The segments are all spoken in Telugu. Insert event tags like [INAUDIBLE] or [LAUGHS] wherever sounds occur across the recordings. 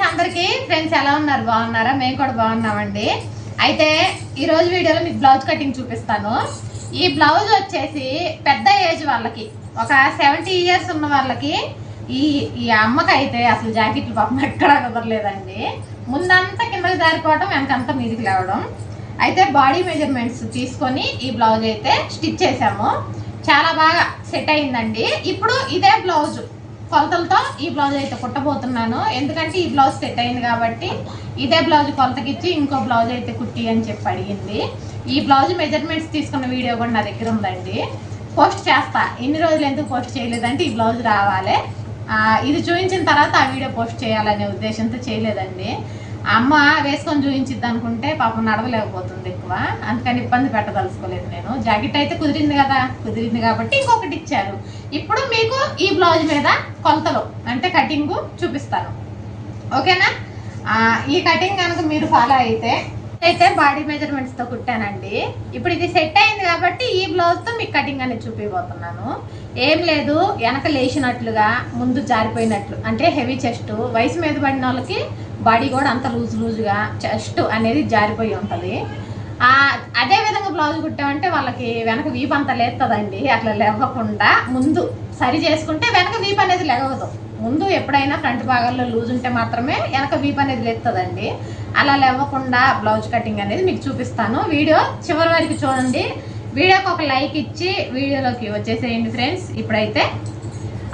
ఫ్రెండ్స్ అందరికి. ఫ్రెండ్స్ ఎలా ఉన్నారు? బాగున్నారా? మేము కూడా బాగున్నామండి. అయితే ఈరోజు వీడియోలో మీకు బ్లౌజ్ కటింగ్ చూపిస్తాను. ఈ బ్లౌజ్ వచ్చేసి పెద్ద ఏజ్ వాళ్ళకి ఒక సెవెంటీ ఇయర్స్ ఉన్న వాళ్ళకి ఈ ఈ అమ్మకి అయితే అసలు జాకెట్లు పాపం ఎక్కడా కుదరలేదండి. ముందంతా కిందకి జారిపోవడం వెనకంతా మీదికి లేవడం. అయితే బాడీ మెజర్మెంట్స్ తీసుకొని ఈ బ్లౌజ్ అయితే స్టిచ్ చేసాము చాలా బాగా సెట్ అయిందండి. ఇప్పుడు ఇదే బ్లౌజ్. కొలతలతో ఈ బ్లౌజ్ అయితే కుట్టబోతున్నాను. ఎందుకంటే ఈ బ్లౌజ్ సెట్ అయింది కాబట్టి ఇదే బ్లౌజ్ కొలతకిచ్చి ఇంకో బ్లౌజ్ అయితే కుట్టి అని చెప్పి అడిగింది. ఈ బ్లౌజ్ మెజర్మెంట్స్ తీసుకున్న వీడియో కూడా నా దగ్గర ఉందండి. పోస్ట్ చేస్తా. ఇన్ని రోజులు ఎందుకు పోస్ట్ చేయలేదంటే ఈ బ్లౌజ్ రావాలి. ఇది చూపించిన తర్వాత ఆ వీడియో పోస్ట్ చేయాలనే ఉద్దేశంతో చేయలేదండి. అమ్మ వేసుకొని చూపించిద్ది అనుకుంటే పాపం నడవలేకపోతుంది ఎక్కువ. అందుకని ఇబ్బంది పెట్టదలుచుకోలేదు నేను. జాకెట్ అయితే కుదిరింది కదా కుదిరింది కాబట్టి ఇంకొకటి ఇచ్చారు. ఇప్పుడు మీకు ఈ బ్లౌజ్ మీద కొలతలు అంటే కటింగు చూపిస్తాను. ఓకేనా? ఈ కటింగ్ కనుక మీరు ఫాలో అయితే అయితే బాడీ మెజర్మెంట్స్తో కుట్టానండి. ఇప్పుడు ఇది సెట్ అయింది కాబట్టి ఈ బ్లౌజ్తో మీకు కటింగ్ అనేది చూపిపోతున్నాను. ఏం లేదు వెనక లేచినట్లుగా ముందు జారిపోయినట్లు అంటే హెవీ చెస్ట్ వయసు మీద పడిన వాళ్ళకి బాడీ కూడా అంత లూజ్ లూజ్గా చెస్ట్ అనేది జారిపోయి ఉంటుంది. అదేవిధంగా అదే విధంగా బ్లౌజ్ కుట్టామంటే వాళ్ళకి వెనక వీపు అంత లేస్తుందండి అట్లా లేవకుండా ముందు సరి చేసుకుంటే వెనక వీపు అనేది లేవదు. ముందు ఎప్పుడైనా ఫ్రంట్ భాగాల్లో లూజ్ ఉంటే మాత్రమే వెనక వీప్ అనేది లేస్తుందండి అలా లేవకుండా బ్లౌజ్ కటింగ్ అనేది మీకు చూపిస్తాను. వీడియో చివరి వరకు చూడండి. వీడియోకి ఒక లైక్ ఇచ్చి వీడియోలోకి వచ్చేసేయండి ఫ్రెండ్స్. ఇప్పుడైతే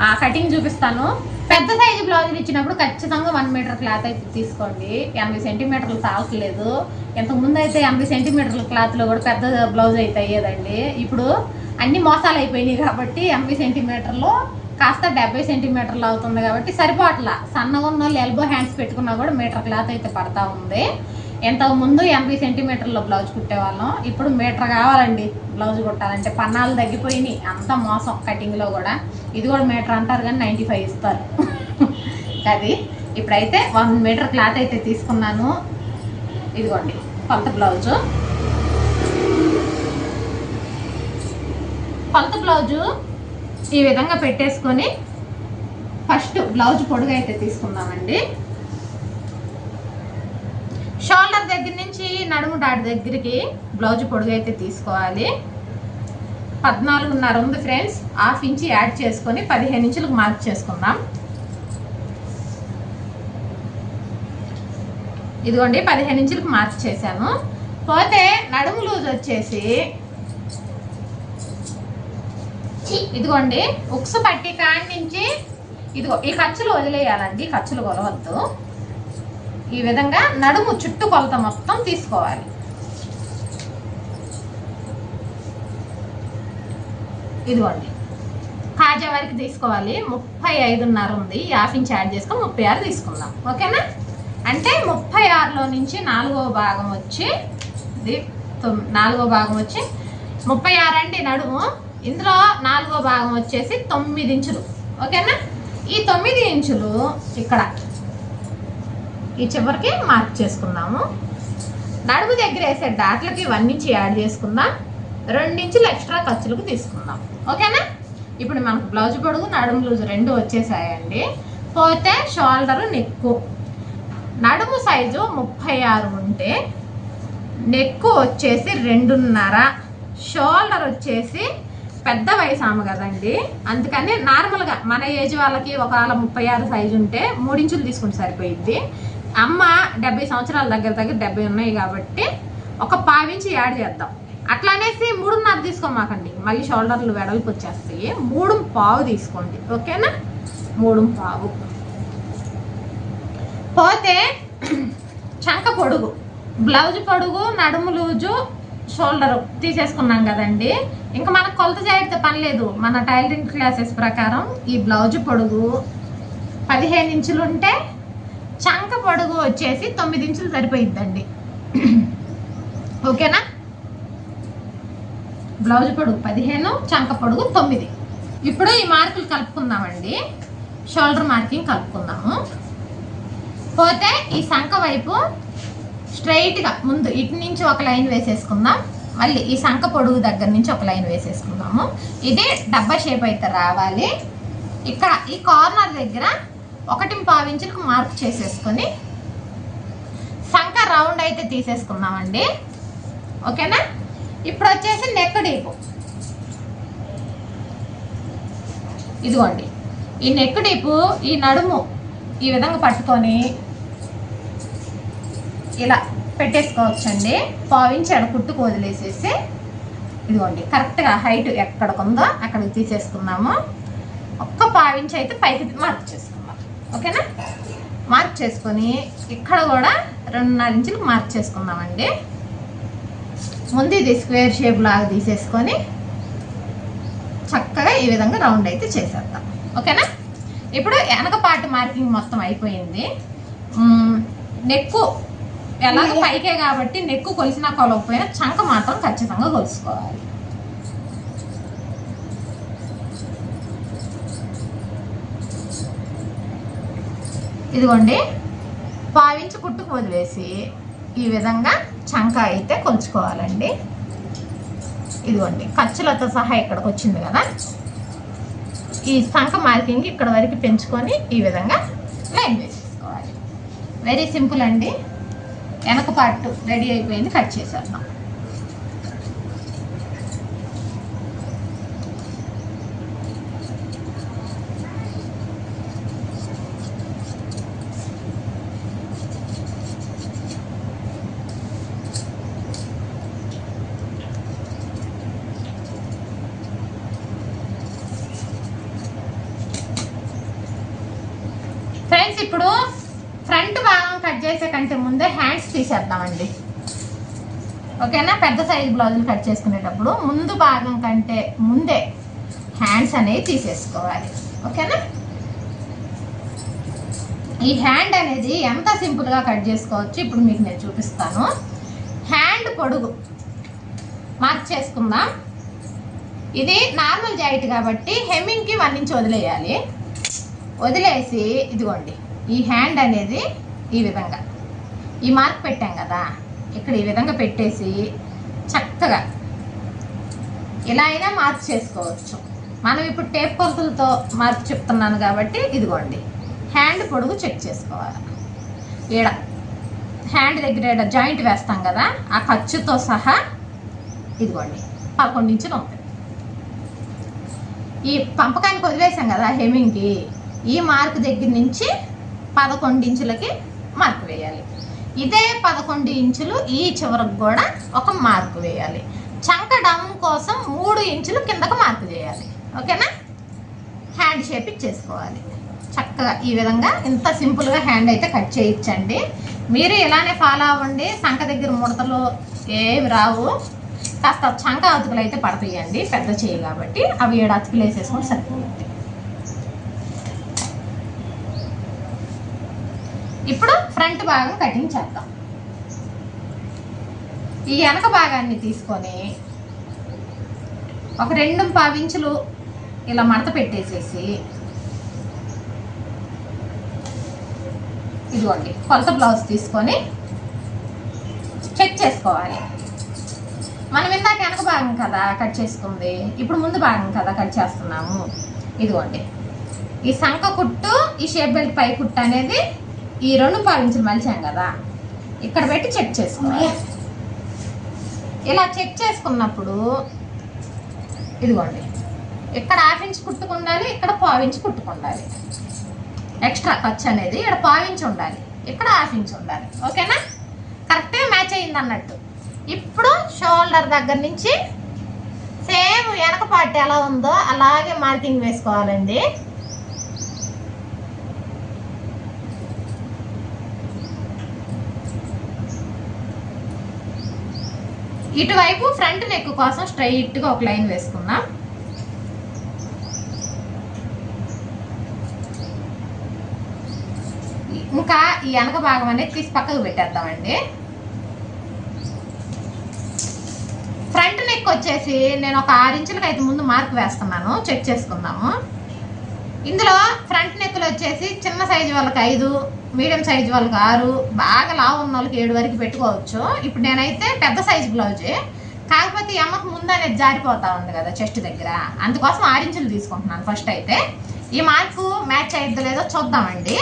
ఆ కటింగ్ చూపిస్తాను. పెద్ద సైజు బ్లౌజులు ఇచ్చినప్పుడు ఖచ్చితంగా వన్ మీటర్ క్లాత్ అయితే తీసుకోండి. ఎనభై సెంటీమీటర్లు తాగట్లేదు ఇంతకుముందు అయితే ఎనభై సెంటీమీటర్ల క్లాత్లో కూడా పెద్ద బ్లౌజ్ అయితే అయ్యేదండి. ఇప్పుడు అన్ని మోసాలు అయిపోయినాయి కాబట్టి ఎనభై సెంటీమీటర్లు కాస్త డెబ్బై సెంటీమీటర్లు అవుతుంది కాబట్టి సరిపోట్ల సన్నగా ఉన్న వాళ్ళు ఎల్బో హ్యాండ్స్ పెట్టుకున్నా కూడా మీటర్ క్లాత్ అయితే పడతా ఉంది. ఇంతకుముందు ఎనభై సెంటీమీటర్ల బ్లౌజ్ కుట్టేవాళ్ళం. ఇప్పుడు మీటర్ కావాలండి. బ్లౌజ్ కుట్టాలంటే పన్నాలు తగ్గిపోయినాయి. అంత మోసం కటింగ్లో కూడా. ఇది కూడా మీటర్ అంటారు కానీ నైంటీ ఫైవ్ ఇస్తారు. [LAUGHS] అది ఇప్పుడైతే వన్ మీటర్ క్లాత్ అయితే తీసుకున్నాను. ఇదిగోండి కొలత బ్లౌజు. కొలత బ్లౌజు ఈ విధంగా పెట్టేసుకొని ఫస్ట్ బ్లౌజ్ పొడుగు అయితే తీసుకుందామండి. షోల్డర్ దగ్గర నుంచి నడుము డాట్ దగ్గరికి బ్లౌజ్ పొడుగు అయితే తీసుకోవాలి. పద్నాలుగున్నర ఉంది ఫ్రెండ్స్. హాఫ్ ఇంచి యాడ్ చేసుకొని పదిహేను ఇంచులకు మార్క్ చేసుకుందాం. ఇదిగోండి పదిహేను ఇంచులకు మార్క్ చేశాను. పోతే నడుము లూజ్ వచ్చేసి ఇదిగోండి ఉక్సు పట్టి కాడి నుంచి ఇదిగో ఈ ఖర్చులు వదిలేయాలండి ఖర్చులు కొలవద్దు. ఈ విధంగా నడుము చుట్టూ కొలత మొత్తం తీసుకోవాలి. ఇదిగోండి. కాజా వరకు తీసుకోవాలి. ముప్పై ఐదున్నర ఉంది. యాభ్ ఇంచ్ యాడ్ చేసుకొని ముప్పై ఆరు తీసుకుందాం. ఓకేనా? అంటే ముప్పై ఆరులో నుంచి నాలుగో భాగం వచ్చి ఇది నాలుగో భాగం వచ్చి ముప్పై ఆరు అండి నడుము. ఇందులో నాలుగో భాగం వచ్చేసి తొమ్మిది ఇంచులు. ఓకేనా? ఈ తొమ్మిది ఇంచులు ఇక్కడ ఈ చివరికి మార్క్ చేసుకుందాము. నడుము దగ్గర వేసే డాట్లకి వన్ ఇంచ్ యాడ్ చేసుకుందాం. రెండించులు ఎక్స్ట్రా ఖర్చులకు తీసుకుందాం. ఓకేనా? ఇప్పుడు మనకు బ్లౌజ్ పొడుగు నడుము లూజ్ రెండు వచ్చేసాయండి. పోతే షోల్డర్ నెక్కు. నడుము సైజు ముప్పై ఆరు ఉంటే నెక్కు వచ్చేసి రెండున్నర. షోల్డర్ వచ్చేసి పెద్ద వయసు ఆమె కదండి. అందుకని నార్మల్గా మన ఏజ్ వాళ్ళకి ఒకవేళ ముప్పై ఆరు సైజు ఉంటే మూడించులు తీసుకుంటే సరిపోయింది అమ్మ డెబ్బై సంవత్సరాల దగ్గర దగ్గర డెబ్బై ఉన్నాయి కాబట్టి ఒక పావించి యాడ్ చేద్దాం. అట్లా అనేసి మూడున్నర తీసుకోమాకండి. మళ్ళీ షోల్డర్లు వెడల్పు వచ్చేస్తాయి. మూడు పావు తీసుకోండి. ఓకేనా? మూడు పావు. పోతే చంక పొడుగు బ్లౌజ్ పొడుగు నడుము లూజు షోల్డర్ తీసేసుకున్నాం కదండి. ఇంకా మనకు కొలత చేయడితే పని లేదు. మన టైలరింగ్ క్లాసెస్ ప్రకారం ఈ బ్లౌజ్ పొడుగు పదిహేను ఇంచులు ఉంటే చంక పొడుగు వచ్చేసి తొమ్మిది ఇంచులు సరిపోయిద్దండి. ఓకేనా? బ్లౌజ్ పొడుగు పదిహేను చంక పొడుగు తొమ్మిది. ఇప్పుడు ఈ మార్కులు కలుపుకుందామండి. షోల్డర్ మార్కింగ్ కలుపుకుందాము. పోతే ఈ సంఖ వైపు స్ట్రైట్గా ముందు ఇటు నుంచి ఒక లైన్ వేసేసుకుందాం. మళ్ళీ ఈ సంఖ పొడుగు దగ్గర నుంచి ఒక లైన్ వేసేసుకుందాము. ఇది డబ్బా షేప్ అయితే రావాలి. ఇక్కడ ఈ కార్నర్ దగ్గర ఒకటి పావు ఇంచులకు మార్క్ చేసేసుకొని సంఖ రౌండ్ అయితే తీసేసుకున్నామండి ఓకేనా? ఇప్పుడు వచ్చేసి నెక్ డీపు ఇదిగోండి. ఈ నెక్ డీపు ఈ నడుము ఈ విధంగా పట్టుకొని ఇలా పెట్టేసుకోవచ్చండి. పావించి అక్కడ కుట్టుకు వదిలేసేసి. ఇదిగోండి కరెక్ట్గా హైట్ ఎక్కడికుందో అక్కడికి తీసేసుకున్నాము ఒక్క పావించి అయితే పైకి మార్క్ చేసుకున్నాం ఓకేనా? మార్క్ చేసుకొని ఇక్కడ కూడా రెండున్నర ఇంచులకు మార్క్ చేసుకుందామండి. ముందు ఇది స్క్వేర్ షేప్ లాగా తీసేసుకొని చక్కగా ఈ విధంగా రౌండ్ అయితే చేసేద్దాం. ఓకేనా? ఇప్పుడు వెనక పార్ట్ మార్కింగ్ మొత్తం అయిపోయింది. నెక్కు ఎలాగ పైకే కాబట్టి నెక్కు కొలిసినా కొలవకపోయినా చంక మాత్రం ఖచ్చితంగా కొలుసుకోవాలి. ఇదిగోండి పావించి కుట్టుకు వదిలేసి ఈ విధంగా చంక అయితే కొలుచుకోవాలండి. ఇదిగోండి ఖర్చులతో సహా ఇక్కడికి వచ్చింది కదా. ఈ సంఖ మార్కింగ్ ఇక్కడ వరకు పెంచుకొని ఈ విధంగా లైన్ వేసేసుకోవాలి. వెరీ సింపుల్ అండి. వెనక పార్ట్ రెడీ అయిపోయింది కట్ చేసేద్దాం ఫ్రెండ్స్ ఇప్పుడు ఫ్రంట్ భాగం కట్ చేసే కంటే ముందే హ్యాండ్స్ తీసేద్దామండి. ఓకేనా? పెద్ద సైజ్ బ్లౌజులు కట్ చేసుకునేటప్పుడు ముందు భాగం కంటే ముందే హ్యాండ్స్ అనేవి తీసేసుకోవాలి. ఓకేనా? ఈ హ్యాండ్ అనేది ఎంత సింపుల్గా కట్ చేసుకోవచ్చు ఇప్పుడు మీకు నేను చూపిస్తాను. హ్యాండ్ పొడుగు. మార్క్ చేసుకుందాం. ఇది నార్మల్ జాయిట్ కాబట్టి హెమ్మింగ్కి వన్ ఇంచ్ వదిలేయాలి. వదిలేసి ఇదిగోండి. ఈ హ్యాండ్ అనేది ఈ విధంగా. ఈ మార్క్ పెట్టాం కదా ఇక్కడ ఈ విధంగా పెట్టేసి చక్కగా ఇలా అయినా మార్క్ చేసుకోవచ్చు. మనం ఇప్పుడు టేప్ కొలతలతో మార్క్ చెప్తున్నాను కాబట్టి ఇదిగోండి. హ్యాండ్ పొడుగు చెక్ చేసుకోవాలి. ఈడ హ్యాండ్ దగ్గర ఈడ జాయింట్ వేస్తాం కదా ఆ ఖర్చుతో సహా ఇదిగోండి పదకొండు ఇంచులు ఉంటుంది ఈ పంపకానికి వదిలేసాం కదా హెమింగ్కి ఈ మార్క్ దగ్గర నుంచి పదకొండు ఇంచులకి మార్క్ వేయాలి. ఇదే పదకొండు ఇంచులు ఈ చివరకు కూడా ఒక మార్క్ వేయాలి. చంక డమ్ కోసం మూడు ఇంచులు కిందకు మార్క్ చేయాలి. ఓకేనా? హ్యాండ్ షేప్ ఇచ్చేసుకోవాలి. చక్కగా ఈ విధంగా ఇంత సింపుల్గా హ్యాండ్ అయితే కట్ చేయించండి. మీరు ఇలానే ఫాలో అవ్వండి. సంక దగ్గర ముడతలు ఏవి రావు. కాస్త చంక అతుకులు అయితే పడతాయండి. పెద్ద చేయి కాబట్టి అవి ఏడు అతుకులు వేసేసుకొని సరిపోతుంది. ఇప్పుడు ఫ్రంట్ భాగం కటింగ్ చేద్దాం. ఈ వెనక భాగాన్ని తీసుకొని ఒక రెండు పావించులు ఇలా మడత పెట్టేసేసి ఇదిగోండి కొలత బ్లౌజ్ తీసుకొని చెక్ చేసుకోవాలి. మనం ఇందాక వెనక భాగం కదా కట్ చేసుకుంది ఇప్పుడు ముందు భాగం కదా కట్ చేస్తున్నాము. ఇదిగోండి ఈ సంఖ కుట్టు ఈ షేప్ బెల్ట్ పై కుట్టు అనేది ఈ రెండు పావించులు మలిచాం కదా ఇక్కడ పెట్టి చెక్ చేసుకోవాలి ఇలా చెక్ చేసుకున్నప్పుడు ఇదిగోండి ఇక్కడ హాఫ్ ఇంచ్ కుట్టుకుండాలి ఇక్కడ పావించి కుట్టుకుండాలి. ఎక్స్ట్రా ఖర్చు అనేది ఇక్కడ పావించి ఉండాలి ఇక్కడ హాఫ్ ఇంచ్ ఉండాలి. ఓకేనా? కరెక్ట్గా మ్యాచ్ అయింది అన్నట్టు. ఇప్పుడు షోల్డర్ దగ్గర నుంచి సేమ్ వెనక పార్ట్ ఎలా ఉందో అలాగే మార్కింగ్ వేసుకోవాలండి. ఇటువైపు ఫ్రంట్ నెక్ కోసం స్ట్రైట్గా ఒక లైన్ వేసుకుందాం. ఇంకా ఈ వెనక భాగం అనేది తీసి పక్కకు పెట్టేద్దామండి. ఫ్రంట్ నెక్ వచ్చేసి నేను ఒక ఆరు ఇంచులకు అయితే ముందు మార్క్ వేస్తున్నాను. చెక్ చేసుకుందాము. ఇందులో ఫ్రంట్ నెక్కులు వచ్చేసి చిన్న సైజు వాళ్ళకి ఐదు మీడియం సైజు వాళ్ళకి ఆరు బాగా లావు ఉన్న వాళ్ళకి ఏడు వరకు పెట్టుకోవచ్చు. ఇప్పుడు నేనైతే పెద్ద సైజు బ్లౌజే కాకపోతే ఈ అమ్మకు ముందు అనేది జారిపోతా ఉంది కదా చెస్ట్ దగ్గర. అందుకోసం ఆరించులు తీసుకుంటున్నాను ఫస్ట్ అయితే. ఈ మార్కు మ్యాచ్ అయిద్దో లేదో చూద్దామండి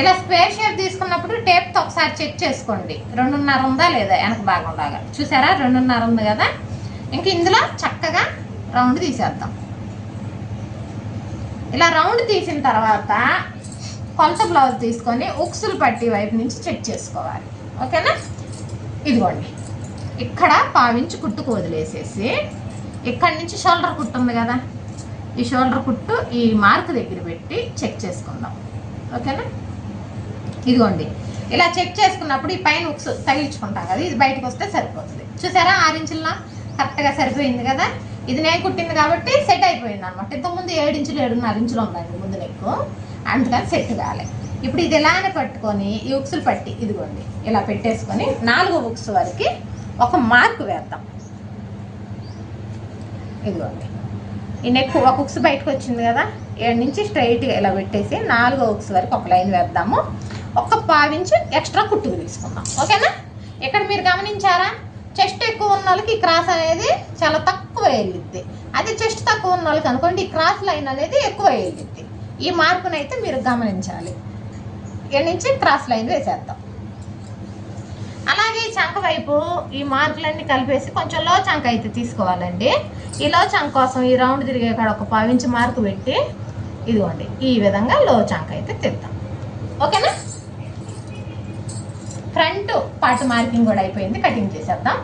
ఇలా స్క్వేర్ షేప్ తీసుకున్నప్పుడు టేప్తో ఒకసారి చెక్ చేసుకోండి. రెండున్నర ఉందా లేదా? వెనక భాగంలాగా చూసారా? రెండున్నర ఉంది కదా? ఇంక ఇందులో చక్కగా రౌండ్ తీసేద్దాం. ఇలా రౌండ్ తీసిన తర్వాత కొలత బ్లౌజ్ తీసుకొని ఉక్సులు పట్టి వైపు నుంచి చెక్ చేసుకోవాలి. ఓకేనా? ఇదిగోండి. ఇక్కడ పావించి కుట్టుకు వదిలేసేసి ఇక్కడి నుంచి షోల్డర్ కుట్టు ఉంది కదా? ఈ షోల్డర్ కుట్టు ఈ మార్క్ దగ్గర పెట్టి చెక్ చేసుకుందాం. ఓకేనా? ఇదిగోండి. ఇలా చెక్ చేసుకున్నప్పుడు ఈ పైన ఉక్స్ తగిలించుకుంటాం కదా ఇది బయటకు వస్తే సరిపోతుంది. చూసారా? ఆరు కరెక్ట్గా సరిపోయింది కదా? ఇది నేను కుట్టింది కాబట్టి సెట్ అయిపోయింది అనమాట ఇంతకుముందు ఏడు ఇంచులు ఏడున్నర ఇంచులు ఉందండి ముందు నెక్కు అందుకని సెట్ కాలే. ఇప్పుడు ఇది ఇలానే పట్టుకొని ఈ ఉక్సులు పట్టి ఇదిగోండి ఇలా పెట్టేసుకొని నాలుగు ఉక్స్ వరకు ఒక మార్క్ వేద్దాం. ఇదిగోండి. ఈ నెక్ ఒక ఉక్స్ బయటకు వచ్చింది కదా? ఏడు నుంచి స్ట్రైట్గా ఇలా పెట్టేసి నాలుగో ఉక్స్ వరకు ఒక లైన్ వేద్దాము. ఒక పావించి ఎక్స్ట్రా కుట్టుకు తీసుకుందాం. ఓకేనా? ఇక్కడ మీరు గమనించారా? చెస్ట్ ఎక్కువ ఉన్న వాళ్ళకి ఈ క్రాస్ అనేది చాలా తక్కువ వెళ్ళిద్ది అదే చెస్ట్ తక్కువ ఉన్న వాళ్ళకి అనుకోండి ఈ క్రాస్ లైన్ అనేది ఎక్కువ వెళ్ళిద్ది ఈ మార్పునైతే మీరు గమనించాలి. ఇక్కడ నుంచి క్రాస్ లైన్ వేసేద్దాం. అలాగే ఈ చంక వైపు ఈ మార్కులన్నీ కలిపేసి కొంచెం లో చంక అయితే తీసుకోవాలండి. ఈ లో చంక కోసం ఈ రౌండ్ తిరిగే కాడ ఒక పావించి మార్కు పెట్టి ఇదిగోండి ఈ విధంగా లో చంక అయితే తిద్దాం. ఓకేనా? ఫ్రంట్ పార్ట్ మార్కింగ్ కూడా అయిపోయింది. కటింగ్ చేసేద్దాం.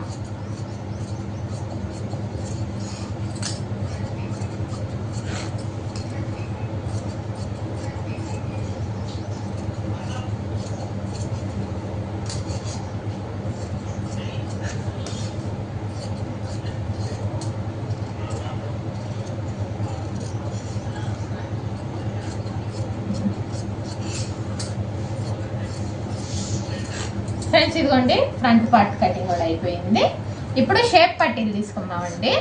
ఫ్రెండ్స్ ఇదిగోండి ఫ్రంట్ పార్ట్ కటింగ్ కూడా అయిపోయింది. ఇప్పుడు షేప్ పట్టీలు తీసుకుందామండి.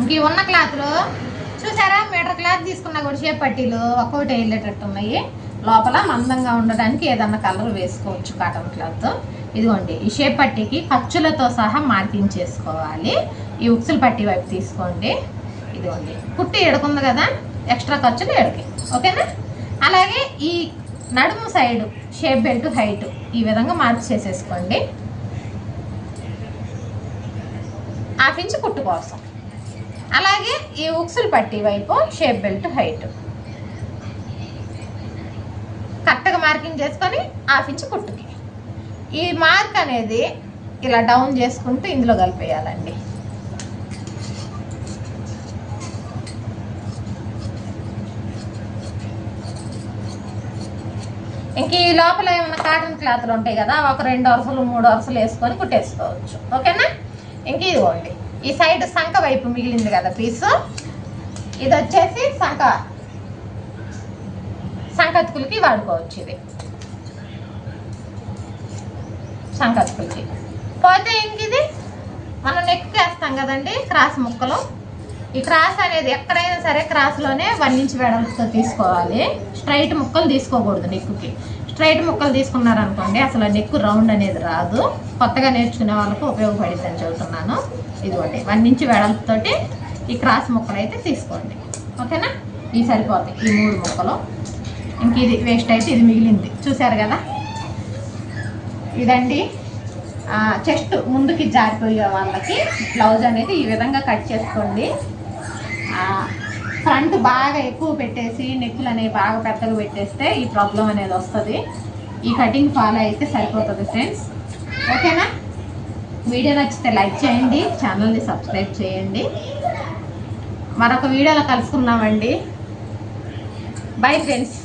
ఇంక ఉన్న క్లాత్లో చూసారా? మీటర్ క్లాత్ తీసుకున్నా కూడా షేప్ పట్టీలు ఒక్కొక్కటి వెళ్ళేటట్టు ఉన్నాయి. లోపల మందంగా ఉండడానికి ఏదన్నా కలర్ వేసుకోవచ్చు కాటన్ క్లాత్. ఇదిగోండి ఈ షేప్ పట్టీకి ఖర్చులతో సహా మార్కింగ్ చేసుకోవాలి. ఈ ఉక్సులు పట్టీ వైపు తీసుకోండి. ఇదిగోండి కుట్టి ఎడుకుంది కదా ఎక్స్ట్రా ఖర్చులు ఎడకి ఓకేనా? అలాగే ఈ నడుము సైడ్ షేప్ బెల్ట్ హైట్ ఈ విధంగా మార్క్ చేసేసుకోండి. హాఫ్ ఇంచ్ కుట్టు కోసం. అలాగే ఈ ఉక్సులు పట్టి వైపు షేప్ బెల్ట్ హైట్. కరెక్ట్గా మార్కింగ్ చేసుకొని హాఫ్ ఇంచ్ కుట్టుకి. ఈ మార్క్ అనేది ఇలా డౌన్ చేసుకుంటూ ఇందులో కలిపేయాలండి. ఇంక ఈ లోపల ఏమైనా కాటన్ క్లాత్లు ఉంటాయి కదా ఒక రెండు వరుసలు మూడు వరుసలు వేసుకొని కుట్టేసుకోవచ్చు. ఓకేనా? ఇంక ఇదిగోండి. ఈ సైడ్ సంఖ వైపు మిగిలింది కదా పీసు. ఇది వచ్చేసి సంఖ సంకతుకులకి వాడుకోవచ్చు ఇది. సంకతుకులకి పోతే ఇంక ఇది మనం నెక్ వేస్తాం కదండి క్రాస్ ముక్కలు. ఈ క్రాస్ అనేది ఎక్కడైనా సరే క్రాస్లోనే వన్ ఇంచ్ వెడల్పుతో తీసుకోవాలి. స్ట్రైట్ ముక్కలు తీసుకోకూడదు నెక్కుకి. స్ట్రైట్ ముక్కలు తీసుకున్నారనుకోండి అసలు నెక్కు రౌండ్ అనేది రాదు. కొత్తగా నేర్చుకునే వాళ్ళకు ఉపయోగపడింది అని చెబుతున్నాను. ఇదిగోండి వన్ ఇంచ్ వెడల్పుతోటి ఈ క్రాస్ ముక్కలు అయితే తీసుకోండి. ఓకేనా? ఈ సరిపోతాయి ఈ మూడు ముక్కలు. ఇంక ఇది వేస్ట్ అయితే ఇది మిగిలింది. చూసారు కదా? ఇదండి. చెస్ట్ ముందుకి జారిపోయే వాళ్ళకి బ్లౌజ్ అనేది ఈ విధంగా కట్ చేసుకోండి. ఫ్రంట్ బాగా ఎక్కువ పెట్టేసి నెక్కులు అనేవి బాగా పెద్దగా పెట్టేస్తే ఈ ప్రాబ్లం అనేది వస్తుంది. ఈ కటింగ్ ఫాలో అయితే సరిపోతుంది ఫ్రెండ్స్. ఓకేనా? వీడియో నచ్చితే లైక్ చేయండి ఛానల్ని సబ్స్క్రైబ్ చేయండి. మరొక వీడియోలో కలుసుకుందామండి. Bye friends.